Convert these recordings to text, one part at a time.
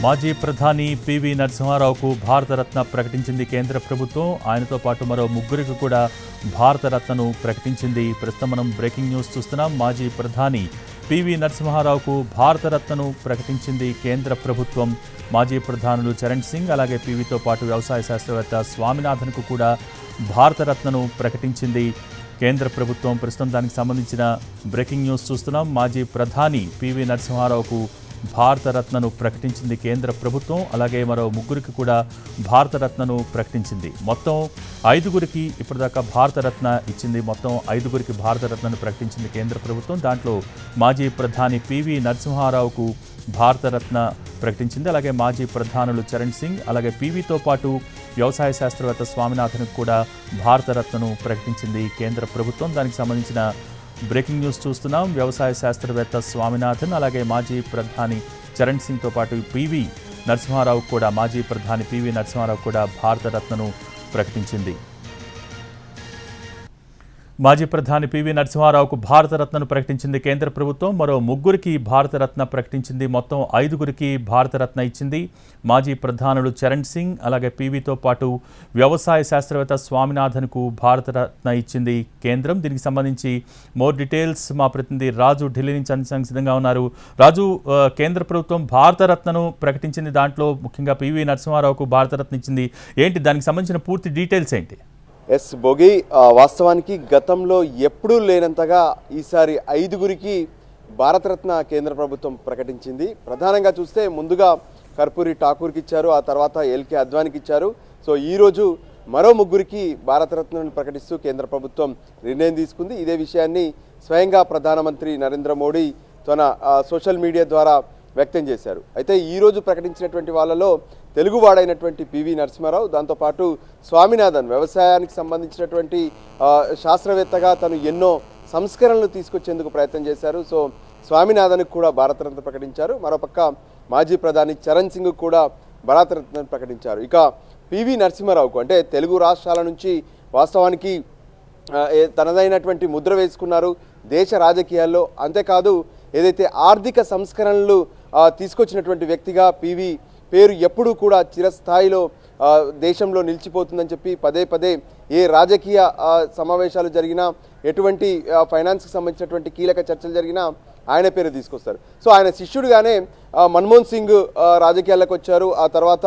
మాజీ ప్రధాని పివి నరసింహారావుకు భారతరత్న ప్రకటించింది కేంద్ర ప్రభుత్వం. ఆయనతో పాటు మరో ముగ్గురికి కూడా భారతరత్నను ప్రకటించింది. ప్రస్తుతం మనం బ్రేకింగ్ న్యూస్ చూస్తున్నాం. మాజీ ప్రధాని పివి నరసింహారావుకు భారతరత్నను ప్రకటించింది కేంద్ర ప్రభుత్వం. మాజీ ప్రధానులు చరణ్ సింగ్ అలాగే పీవీతో పాటు వ్యవసాయ శాస్త్రవేత్త స్వామినాథన్కు కూడా భారతరత్నను ప్రకటించింది కేంద్ర ప్రభుత్వం. ప్రస్తుతం దానికి సంబంధించిన బ్రేకింగ్ న్యూస్ చూస్తున్నాం. మాజీ ప్రధాని పివి నరసింహారావుకు భారతరత్నను ప్రకటించింది కేంద్ర ప్రభుత్వం అలాగే మరో ముగ్గురికి కూడా భారతరత్నను ప్రకటించింది. మొత్తం ఐదుగురికి ఇప్పటిదాకా భారతరత్న ఇచ్చింది. మొత్తం ఐదుగురికి భారతరత్నను ప్రకటించింది కేంద్ర ప్రభుత్వం. దాంట్లో మాజీ ప్రధాని పివి నరసింహారావుకు భారతరత్న ప్రకటించింది. అలాగే మాజీ ప్రధానులు చరణ్ సింగ్ అలాగే పీవీతో పాటు వ్యవసాయ శాస్త్రవేత్త స్వామినాథన్కు కూడా భారతరత్నను ప్రకటించింది కేంద్ర ప్రభుత్వం. దానికి సంబంధించిన బ్రేకింగ్ న్యూస్ చూస్తున్నాం. వ్యవసాయ శాస్త్రవేత్త స్వామినాథన్ అలాగే మాజీ ప్రధాని చరణ్ సింగ్తో పాటు పివి నరసింహారావు కూడా మాజీ ప్రధాని పివి నరసింహారావు కూడా భారతరత్నను ప్రకటించింది. మాజీ ప్రధాని పివి నరసింహారావుకు భారతరత్నను ప్రకటించింది కేంద్ర ప్రభుత్వం. మరో ముగ్గురికి భారతరత్న ప్రకటించింది. మొత్తం ఐదుగురికి భారతరత్న ఇచ్చింది మాజీ ప్రధానులు చరణ్ సింగ్ అలాగే పీవీతో పాటు వ్యవసాయ శాస్త్రవేత్త స్వామినాథన్కు భారతరత్న ఇచ్చింది కేంద్రం. దీనికి సంబంధించి మోర్ డీటెయిల్స్ మా ప్రతినిధి రాజు ఢిల్లీ నుంచి అందించడానికి సిద్ధంగా ఉన్నారు. రాజు కేంద్ర ప్రభుత్వం భారతరత్నను ప్రకటించింది. దాంట్లో ముఖ్యంగా పివి నరసింహారావుకు భారతరత్న ఇచ్చింది. ఏంటి? దానికి సంబంధించిన పూర్తి డీటెయిల్స్ ఏంటి? ఎస్ బోగి వాస్తవానికి గతంలో ఎప్పుడూ లేనంతగా ఈసారి ఐదుగురికి భారతరత్న కేంద్ర ప్రభుత్వం ప్రకటించింది. ప్రధానంగా చూస్తే ముందుగా కర్పూరి ఠాకూర్కి ఇచ్చారు ఆ తర్వాత ఎల్కే అద్వానికి ఇచ్చారు. సో ఈరోజు మరో ముగ్గురికి భారతరత్నను ప్రకటిస్తూ కేంద్ర ప్రభుత్వం నిర్ణయం తీసుకుంది. ఇదే విషయాన్ని స్వయంగా ప్రధానమంత్రి నరేంద్ర మోడీ తన సోషల్ మీడియా ద్వారా వ్యక్తం చేశారు. అయితే ఈరోజు ప్రకటించినటువంటి వాళ్ళలో తెలుగువాడైనటువంటి పివి నరసింహారావు దాంతోపాటు స్వామినాథన్ వ్యవసాయానికి సంబంధించినటువంటి శాస్త్రవేత్తగా తను ఎన్నో సంస్కరణలు తీసుకొచ్చేందుకు ప్రయత్నం చేశారు. సో స్వామినాథన్కి కూడా భారతరత్న ప్రకటించారు. మరోపక్క మాజీ ప్రధాని చరణ్ సింగ్ కూడా భారతరత్న ప్రకటించారు. ఇక పివి నరసింహారావుకు అంటే తెలుగు రాష్ట్రాల నుంచి వాస్తవానికి తనదైనటువంటి ముద్ర వేసుకున్నారు దేశ రాజకీయాల్లో. అంతేకాదు ఏదైతే ఆర్థిక సంస్కరణలు తీసుకొచ్చినటువంటి వ్యక్తిగా పివి పేరు ఎప్పుడూ కూడా చిరస్థాయిలో దేశంలో నిలిచిపోతుందని చెప్పి పదే పదే ఏ రాజకీయ సమావేశాలు జరిగినా ఎటువంటి ఫైనాన్స్కి సంబంధించినటువంటి కీలక చర్చలు జరిగినా ఆయన పేరు తీసుకొస్తారు. సో ఆయన శిష్యుడిగానే మన్మోహన్ సింగ్ రాజకీయాల్లోకి వచ్చారు. ఆ తర్వాత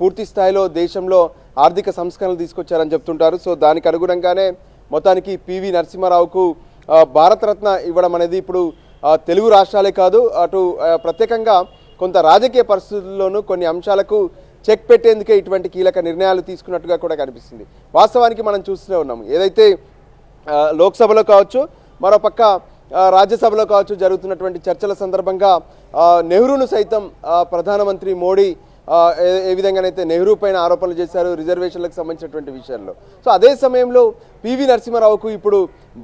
పూర్తి స్థాయిలో దేశంలో ఆర్థిక సంస్కరణలు తీసుకొచ్చారని చెప్తుంటారు. సో దానికి అనుగుణంగానే మొత్తానికి పివి నరసింహారావుకు భారతరత్న ఇవ్వడం అనేది ఇప్పుడు తెలుగు రాష్ట్రాలే కాదు అటు ప్రత్యేకంగా కొంత రాజకీయ పరిస్థితుల్లోనూ కొన్ని అంశాలకు చెక్ పెట్టేందుకే ఇటువంటి కీలక నిర్ణయాలు తీసుకున్నట్టుగా కూడా కనిపిస్తుంది. వాస్తవానికి మనం చూస్తూనే ఉన్నాం. ఏదైతే లోక్సభలో కావచ్చు మరోపక్క రాజ్యసభలో కావచ్చు జరుగుతున్నటువంటి చర్చల సందర్భంగా నెహ్రూను సైతం ప్రధానమంత్రి మోడీ ఏ విధంగానైతే నెహ్రూ పైన ఆరోపణలు చేశారు రిజర్వేషన్లకు సంబంధించినటువంటి విషయంలో సో అదే సమయంలో పివి నరసింహారావుకు ఇప్పుడు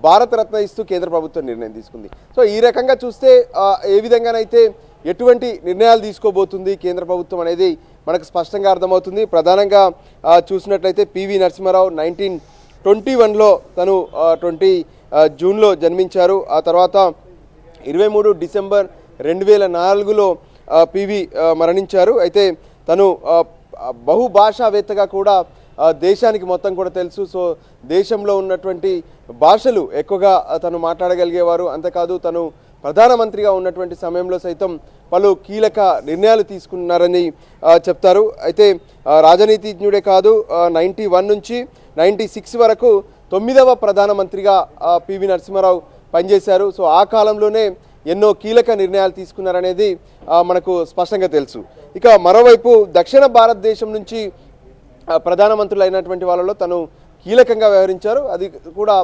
భారతరత్న ఇస్తూ కేంద్ర ప్రభుత్వం నిర్ణయం తీసుకుంది. సో ఈ రకంగా చూస్తే ఏ విధంగానైతే ఎటువంటి నిర్ణయాలు తీసుకోబోతుంది కేంద్ర ప్రభుత్వం అనేది మనకు స్పష్టంగా అర్థమవుతుంది. ప్రధానంగా చూసినట్లయితే పివి నరసింహారావు నైన్టీన్ ట్వంటీ వన్లో తను ట్వంటీ జూన్లో జన్మించారు. ఆ తర్వాత ఇరవై మూడు డిసెంబర్ రెండు వేల నాలుగులో పివి మరణించారు. అయితే తను బహుభాషావేత్తగా కూడా దేశానికి మొత్తం కూడా తెలుసు. సో దేశంలో ఉన్నటువంటి భాషలు ఎక్కువగా తను మాట్లాడగలిగేవారు. అంతేకాదు తను ప్రధానమంత్రిగా ఉన్నటువంటి సమయంలో సైతం పలు కీలక నిర్ణయాలు తీసుకున్నారని చెప్తారు. అయితే రాజనీతిజ్ఞుడే కాదు నైంటీ వన్ నుంచి నైంటీ సిక్స్ వరకు తొమ్మిదవ ప్రధానమంత్రిగా పివి నరసింహారావు పనిచేశారు. సో ఆ కాలంలోనే ఎన్నో కీలక నిర్ణయాలు తీసుకున్నారనేది మనకు స్పష్టంగా తెలుసు. ఇక మరోవైపు దక్షిణ భారతదేశం నుంచి ప్రధానమంత్రులు అయినటువంటి వాళ్ళలో తను కీలకంగా వ్యవహరించారు. అది కూడా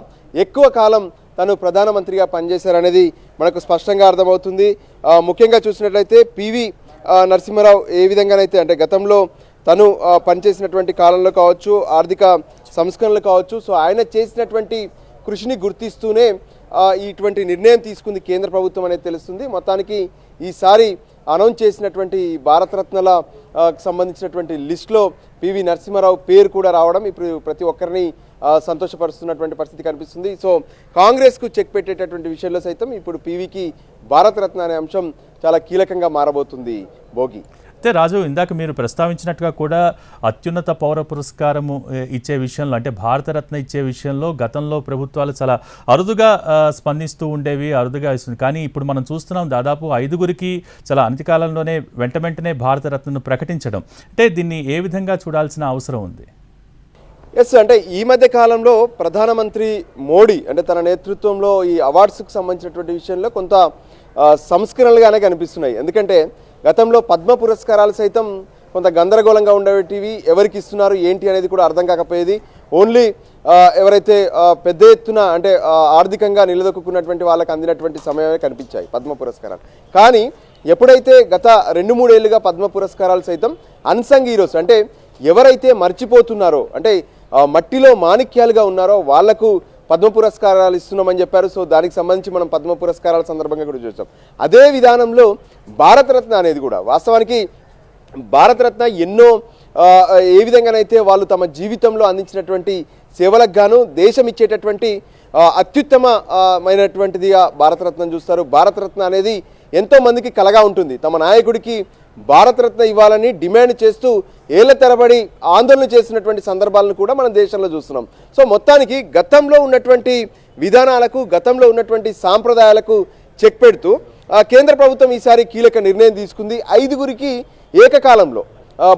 ఎక్కువ కాలం తను ప్రధానమంత్రిగా పనిచేశారనేది మనకు స్పష్టంగా అర్థమవుతుంది. ముఖ్యంగా చూసినట్లయితే పివి నరసింహారావు ఏ విధంగానైతే అంటే గతంలో తను పనిచేసినటువంటి కాలంలో కావచ్చు ఆర్థిక సంస్కరణలు కావచ్చు సో ఆయన చేసినటువంటి కృషిని గుర్తిస్తూనే ఇటువంటి నిర్ణయం తీసుకుంది కేంద్ర ప్రభుత్వం అనేది తెలుస్తుంది. మొత్తానికి ఈసారి అనౌన్స్ చేసినటువంటి భారతరత్నల సంబంధించినటువంటి లిస్టులో పివి నరసింహారావు పేరు కూడా రావడం ఇప్పుడు ప్రతి ఒక్కరిని సంతోషపరుస్తున్నటువంటి పరిస్థితి కనిపిస్తుంది. సో కాంగ్రెస్కు చెక్ పెట్టేటటువంటి విషయంలో సైతం ఇప్పుడు పీవీకి భారతరత్న అనే అంశం చాలా కీలకంగా మారబోతుంది. భోగి. అయితే రాజు ఇందాక మీరు ప్రస్తావించినట్టుగా కూడా అత్యున్నత పౌర పురస్కారము ఇచ్చే విషయంలో అంటే భారతరత్న ఇచ్చే విషయంలో గతంలో ప్రభుత్వాలు చాలా అరుదుగా స్పందిస్తూ ఉండేవి అరుదుగా ఇస్తుంది. కానీ ఇప్పుడు మనం చూస్తున్నాం దాదాపు ఐదుగురికి చాలా అనతి కాలంలోనే వెంట వెంటనే భారతరత్నను ప్రకటించడం. అంటే దీన్ని ఏ విధంగా చూడాల్సిన అవసరం ఉంది? ఎస్ అంటే ఈ మధ్య కాలంలో ప్రధానమంత్రి మోడీ అంటే తన నేతృత్వంలో ఈ అవార్డ్స్కి సంబంధించినటువంటి విషయంలో కొంత సంస్కరణలుగానే కనిపిస్తున్నాయి. ఎందుకంటే గతంలో పద్మ పురస్కారాలు సైతం కొంత గందరగోళంగా ఉండేటివి ఎవరికి ఇస్తున్నారు? ఏంటి అనేది కూడా అర్థం కాకపోయేది. ఓన్లీ ఎవరైతే పెద్ద ఎత్తున అంటే ఆర్థికంగా నిలదొక్కున్నటువంటి వాళ్ళకి అందినటువంటి సమయమే కనిపించాయి పద్మ పురస్కారాలు. కానీ ఎప్పుడైతే గత రెండు మూడేళ్ళుగా పద్మ పురస్కారాలు సైతం అన్సంగ్ హీరోస్ అంటే ఎవరైతే మర్చిపోతున్నారో అంటే మట్టిలో మాణిక్యాలుగా ఉన్నారో వాళ్ళకు పద్మ పురస్కారాలు ఇస్తున్నామని చెప్పారు. సో దానికి సంబంధించి మనం పద్మ పురస్కారాల సందర్భంగా కూడా చూసాం. అదే విధానంలో భారతరత్న అనేది కూడా వాస్తవానికి భారతరత్న ఎన్నో ఏ విధంగానైతే వాళ్ళు తమ జీవితంలో అందించినటువంటి సేవలకు గాను దేశం ఇచ్చేటటువంటి అత్యుత్తమమైనటువంటిదిగా భారతరత్నం చూస్తారు. భారతరత్న అనేది ఎంతోమందికి కలగా ఉంటుంది. తమ నాయకుడికి భారతరత్న ఇవ్వాలని డిమాండ్ చేస్తూ ఏళ్ళ తరబడి ఆందోళన చేసినటువంటి సందర్భాలను కూడా మన దేశంలో చూస్తున్నాం. సో మొత్తానికి గతంలో ఉన్నటువంటి విధానాలకు గతంలో ఉన్నటువంటి సాంప్రదాయాలకు చెక్ పెడుతూ కేంద్ర ప్రభుత్వం ఈసారి కీలక నిర్ణయం తీసుకుంది. ఐదుగురికి ఏకకాలంలో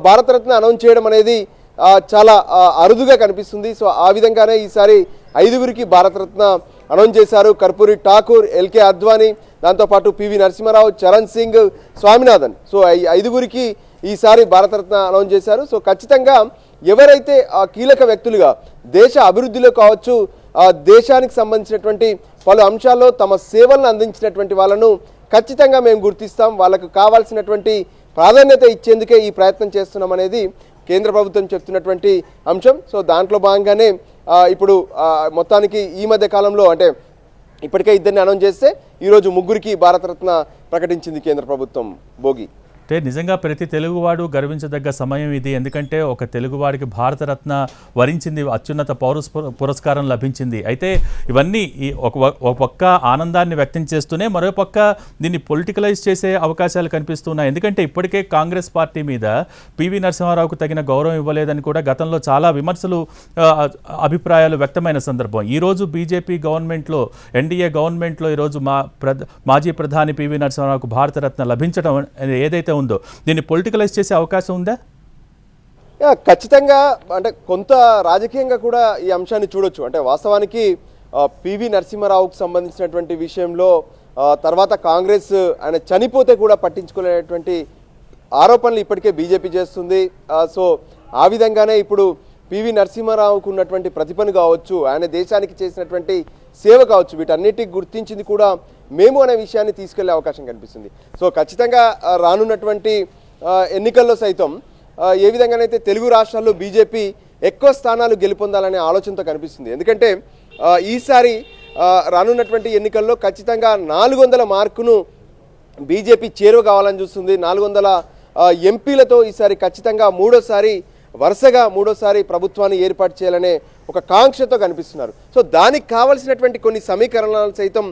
భారతరత్న అనౌన్స్ చేయడం అనేది చాలా అరుదుగా కనిపిస్తుంది. సో ఆ విధంగానే ఈసారి ఐదుగురికి భారతరత్న అనౌన్స్ చేశారు కర్పూరి ఠాకూర్ ఎల్కే అద్వానీ దాంతోపాటు పివి నరసింహారావు చరణ్ సింగ్ స్వామినాథన్. సో ఐదుగురికి ఈసారి భారతరత్న అనౌన్స్ చేశారు. సో ఖచ్చితంగా ఎవరైతే ఆ కీలక వ్యక్తులుగా దేశ అభివృద్ధిలో కావచ్చు ఆ దేశానికి సంబంధించినటువంటి పలు అంశాల్లో తమ సేవలను అందించినటువంటి వాళ్ళను ఖచ్చితంగా మేము గుర్తిస్తాం. వాళ్ళకు కావాల్సినటువంటి ప్రాధాన్యత ఇచ్చేందుకే ఈ ప్రయత్నం చేస్తున్నాం అనేది కేంద్ర ప్రభుత్వం చెప్తున్నటువంటి అంశం. సో దాంట్లో భాగంగానే ఇప్పుడు మొత్తానికి ఈ మధ్య కాలంలో అంటే ఇప్పటికే ఇద్దరిని అనౌన్స్ చేస్తే ఈరోజు ముగ్గురికి భారతరత్న ప్రకటించింది కేంద్ర ప్రభుత్వం. భోగి. అంటే నిజంగా ప్రతి తెలుగువాడు గర్వించదగ్గ సమయం ఇది. ఎందుకంటే ఒక తెలుగువాడికి భారతరత్న వరించింది అత్యున్నత పౌర పురస్కారం లభించింది. అయితే ఇవన్నీ ఈ ఒక ఒక పక్క ఆనందాన్ని వ్యక్తం చేస్తూనే మరో పక్క దీన్ని పొలిటికలైజ్ చేసే అవకాశాలు కనిపిస్తున్నాయి. ఎందుకంటే ఇప్పటికే కాంగ్రెస్ పార్టీ మీద పివి నరసింహారావుకు తగిన గౌరవం ఇవ్వలేదని కూడా గతంలో చాలా విమర్శలు అభిప్రాయాలు వ్యక్తమైన సందర్భం. ఈరోజు బీజేపీ గవర్నమెంట్లో ఎన్డీఏ గవర్నమెంట్లో ఈరోజు మా ప్రధ మాజీ ప్రధాని పివి నరసింహారావుకు భారతరత్న లభించడం అనేది ఏదైతే ఉందో? దీన్ని పొలిటికలైజ్ చేసే అవకాశం ఉందా? ఖచ్చితంగా అంటే కొంత రాజకీయంగా కూడా ఈ అంశాన్ని చూడొచ్చు. అంటే వాస్తవానికి పివి నరసింహారావుకు సంబంధించినటువంటి విషయంలో తర్వాత కాంగ్రెస్ ఆయన చనిపోతే కూడా పట్టించుకునేటువంటి ఆరోపణలు ఇప్పటికే బీజేపీ చేస్తుంది. సో ఆ విధంగానే ఇప్పుడు పివి నరసింహారావుకు ఉన్నటువంటి ప్రతిభను కావచ్చు ఆయన దేశానికి చేసినటువంటి సేవ కావచ్చు వీటన్నిటికి గుర్తించింది కూడా మేము అనే విషయాన్ని తీసుకెళ్ళే అవకాశం కనిపిస్తుంది. సో ఖచ్చితంగా రానున్నటువంటి ఎన్నికల్లో సైతం ఏ విధంగానైతే తెలుగు రాష్ట్రాల్లో బీజేపీ ఎక్కువ స్థానాలు గెలుపొందాలనే ఆలోచనతో కనిపిస్తుంది. ఎందుకంటే ఈసారి రానున్నటువంటి ఎన్నికల్లో ఖచ్చితంగా నాలుగు వందల మార్కును బీజేపీ చేరువ కావాలని చూస్తుంది. నాలుగు వందల ఎంపీలతో ఈసారి ఖచ్చితంగా మూడోసారి వరుసగా మూడోసారి ప్రభుత్వాన్ని ఏర్పాటు చేయాలనే ఒక కాంక్షతో కనిపిస్తున్నారు. సో దానికి కావలసినటువంటి కొన్ని సమీకరణాలు సైతం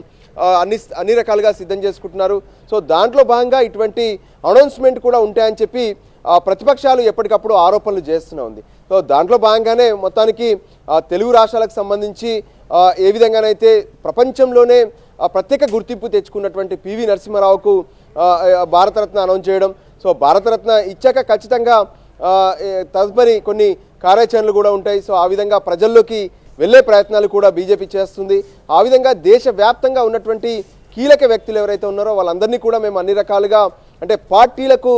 అన్ని అన్ని రకాలుగా సిద్ధం చేసుకుంటున్నారు. సో దాంట్లో భాగంగా ఇటువంటి అనౌన్స్మెంట్ కూడా ఉంటాయని చెప్పి ప్రతిపక్షాలు ఎప్పటికప్పుడు ఆరోపణలు చేస్తూనే ఉంది. సో దాంట్లో భాగంగానే మొత్తానికి తెలుగు రాష్ట్రాలకు సంబంధించి ఏ విధంగానైతే ప్రపంచంలోనే ప్రత్యేక గుర్తింపు తెచ్చుకున్నటువంటి పివి నరసింహారావుకు భారతరత్న అనౌన్స్ చేయడం. సో భారతరత్న ఇచ్చాక ఖచ్చితంగా తదుపరి కొన్ని కార్యాచరణలు కూడా ఉంటాయి. సో ఆ విధంగా ప్రజల్లోకి వెళ్ళే ప్రయత్నాలు కూడా బీజేపీ చేస్తుంది. ఆ విధంగా దేశవ్యాప్తంగా ఉన్నటువంటి కీలక వ్యక్తులు ఎవరైతే ఉన్నారో వాళ్ళందరినీ కూడా మేము అన్ని రకాలుగా అంటే పార్టీలకు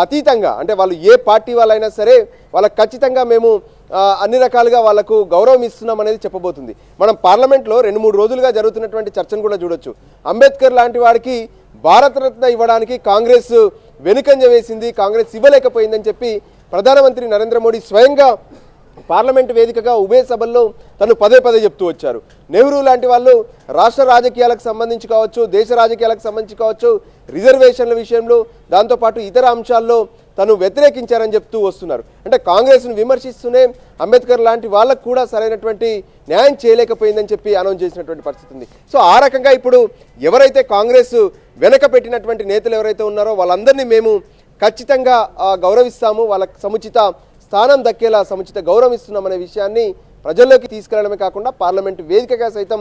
అతీతంగా అంటే వాళ్ళు ఏ పార్టీ వాళ్ళైనా సరే వాళ్ళకి ఖచ్చితంగా మేము అన్ని రకాలుగా వాళ్ళకు గౌరవం ఇస్తున్నాం అనేది చెప్పబోతుంది. మనం పార్లమెంట్లో రెండు మూడు రోజులుగా జరుగుతున్నటువంటి చర్చను కూడా చూడొచ్చు. అంబేద్కర్ లాంటి వాడికి భారతరత్న ఇవ్వడానికి కాంగ్రెస్ వెనుకంజ వేసింది కాంగ్రెస్ ఇవ్వలేకపోయిందని చెప్పి ప్రధానమంత్రి నరేంద్ర మోడీ స్వయంగా పార్లమెంట్ వేదికగా ఉభయ సభల్లో తను పదే పదే చెప్తూ వచ్చారు. నెహ్రూ లాంటి వాళ్ళు రాష్ట్ర రాజకీయాలకు సంబంధించి కావచ్చు దేశ రాజకీయాలకు సంబంధించి కావచ్చు రిజర్వేషన్ల విషయంలో దాంతోపాటు ఇతర అంశాల్లో తను వ్యతిరేకించారని చెప్తూ వస్తున్నారు. అంటే కాంగ్రెస్ను విమర్శిస్తూనే అంబేద్కర్ లాంటి వాళ్ళకు కూడా సరైనటువంటి న్యాయం చేయలేకపోయిందని చెప్పి అనౌన్స్ చేసినటువంటి పరిస్థితి ఉంది. సో ఆ రకంగా ఇప్పుడు ఎవరైతే కాంగ్రెస్ వెనక పెట్టినటువంటి నేతలు ఎవరైతే ఉన్నారో వాళ్ళందరినీ మేము ఖచ్చితంగా గౌరవిస్తాము. వాళ్ళకు సముచిత స్థానం దక్కేలా సముచిత గౌరవం ఇస్తున్నామనే విషయాన్ని ప్రజల్లోకి తీసుకెళ్ళడమే కాకుండా పార్లమెంటు వేదికగా సైతం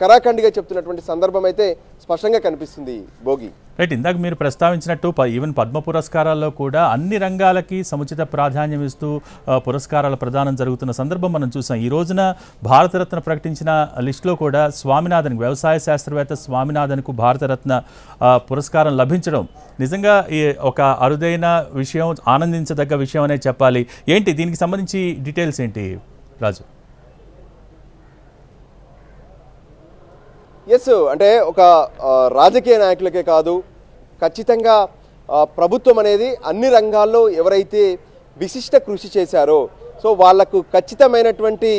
కరాఖండిగా చెప్తున్నటువంటి సందర్భం అయితే స్పష్టంగా కనిపిస్తుంది భోగి. రైట్ ఇందాక మీరు ప్రస్తావించినట్టు ప- ఈవెన్ పద్మ పురస్కారాల్లో కూడా అన్ని రంగాలకి సముచిత ప్రాధాన్యం ఇస్తూ పురస్కారాల ప్రదానం జరుగుతున్న సందర్భం మనం చూసాం. ఈ రోజున భారతరత్న ప్రకటించిన లిస్టులో కూడా స్వామినాథన్ వ్యవసాయ శాస్త్రవేత్త స్వామినాథన్కు భారతరత్న పురస్కారం లభించడం నిజంగా ఈ ఒక అరుదైన విషయం ఆనందించదగ్గ విషయం అనే చెప్పాలి. ఏంటి దీనికి సంబంధించి డీటెయిల్స్ ఏంటి రాజు? ఎస్ అంటే ఒక రాజకీయ నాయకులకే కాదు ఖచ్చితంగా ప్రభుత్వం అనేది అన్ని రంగాల్లో ఎవరైతే విశిష్ట కృషి చేశారో సో వాళ్ళకు ఖచ్చితమైనటువంటి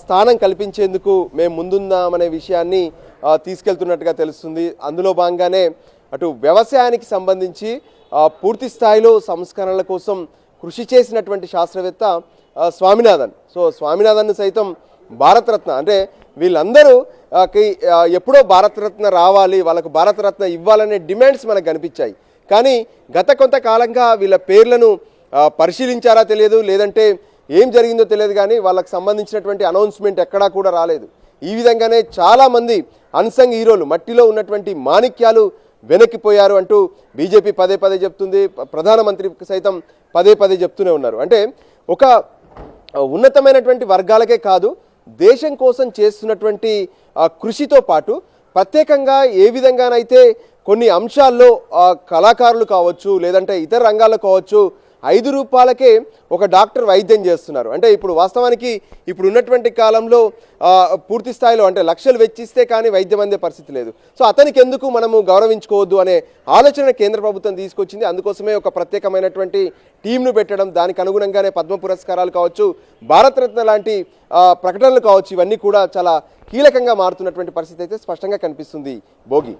స్థానం కల్పించేందుకు మేము ముందుందామనే విషయాన్ని తీసుకెళ్తున్నట్టుగా తెలుస్తుంది. అందులో భాగంగానే అటు వ్యవసాయానికి సంబంధించి పూర్తి స్థాయిలో సంస్కరణల కోసం కృషి చేసినటువంటి శాస్త్రవేత్త స్వామినాథన్. సో స్వామినాథన్ సైతం భారతరత్న అంటే వీళ్ళందరూ ఎప్పుడో భారతరత్న రావాలి వాళ్ళకు భారతరత్న ఇవ్వాలనే డిమాండ్స్ మనకు కనిపించాయి. కానీ గత కొంతకాలంగా వీళ్ళ పేర్లను పరిశీలించారా తెలియదు లేదంటే ఏం జరిగిందో తెలియదు కానీ వాళ్ళకి సంబంధించినటువంటి అనౌన్స్మెంట్ ఎక్కడా కూడా రాలేదు. ఈ విధంగానే చాలామంది అన్సంగ్ హీరోలు మట్టిలో ఉన్నటువంటి మాణిక్యాలు వెనక్కిపోయారు అంటూ బీజేపీ పదే పదే చెప్తుంది ప్రధానమంత్రి సైతం పదే పదే చెప్తూనే ఉన్నారు. అంటే ఒక ఉన్నతమైనటువంటి వర్గాలకే కాదు దేశం కోసం చేస్తున్నటువంటి కృషితో పాటు ప్రత్యేకంగా ఏ విధంగానైతే కొన్ని అంశాల్లో కళాకారులు కావచ్చు లేదంటే ఇతర రంగాల్లో కావచ్చు ఐదు రూపాయలకే ఒక డాక్టర్ వైద్యం చేస్తున్నారు. అంటే ఇప్పుడు వాస్తవానికి ఇప్పుడు ఉన్నటువంటి కాలంలో పూర్తి స్థాయిలో అంటే లక్షలు వెచ్చిస్తే కానీ వైద్యం అందే పరిస్థితి లేదు. సో అతనికి ఎందుకు మనము గౌరవించుకోవద్దు అనే ఆలోచన కేంద్ర ప్రభుత్వం తీసుకొచ్చింది. అందుకోసమే ఒక ప్రత్యేకమైనటువంటి టీంను పెట్టడం దానికి అనుగుణంగానే పద్మ పురస్కారాలు కావచ్చు భారతరత్న లాంటి ప్రకటనలు కావచ్చు ఇవన్నీ కూడా చాలా కీలకంగా మారుతున్నటువంటి పరిస్థితి అయితే స్పష్టంగా కనిపిస్తుంది. భోగి.